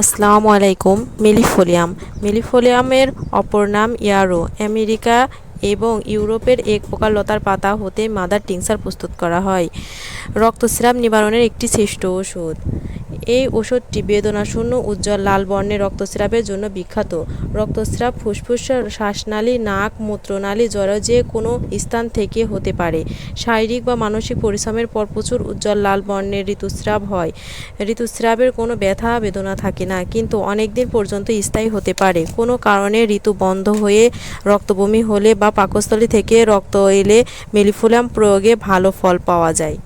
আসসালামু আলাইকুম মেলিফোলিয়াম। মেলিফোলিয়ামের অপর নাম ইয়ারো। আমেরিকা এবং ইউরোপের এক প্রকার লতার পাতা হতে মাদার টিংসার প্রস্তুত করা হয়। রক্তস্রাব নিবারণের একটি শ্রেষ্ঠ ওষুধ। এই ওষুধটি বেদনাশূন্য, উজ্জ্বল লাল বর্ণের রক্তস্রাবের জন্য বিখ্যাত। রক্তস্রাব, ফুসফুস, শ্বাসনালী, নাক, মূত্রনালী জ্বর যে কোনো স্থান থেকে হতে পারে। শারীরিক বা মানসিক পরিশ্রমের পর প্রচুর উজ্জ্বল লাল বর্ণের ঋতুস্রাব হয়। ঋতুস্রাবের কোনো ব্যথা, বেদনা থাকে না, কিন্তু অনেক দিন পর্যন্ত স্থায়ী হতে পারে। কোনো কারণে ঋতু বন্ধ হয়ে রক্তবমি হলে বা পাকস্থলী থেকে রক্ত এলে মেলিফোলাম প্রয়োগে ভালো ফল পাওয়া যায়।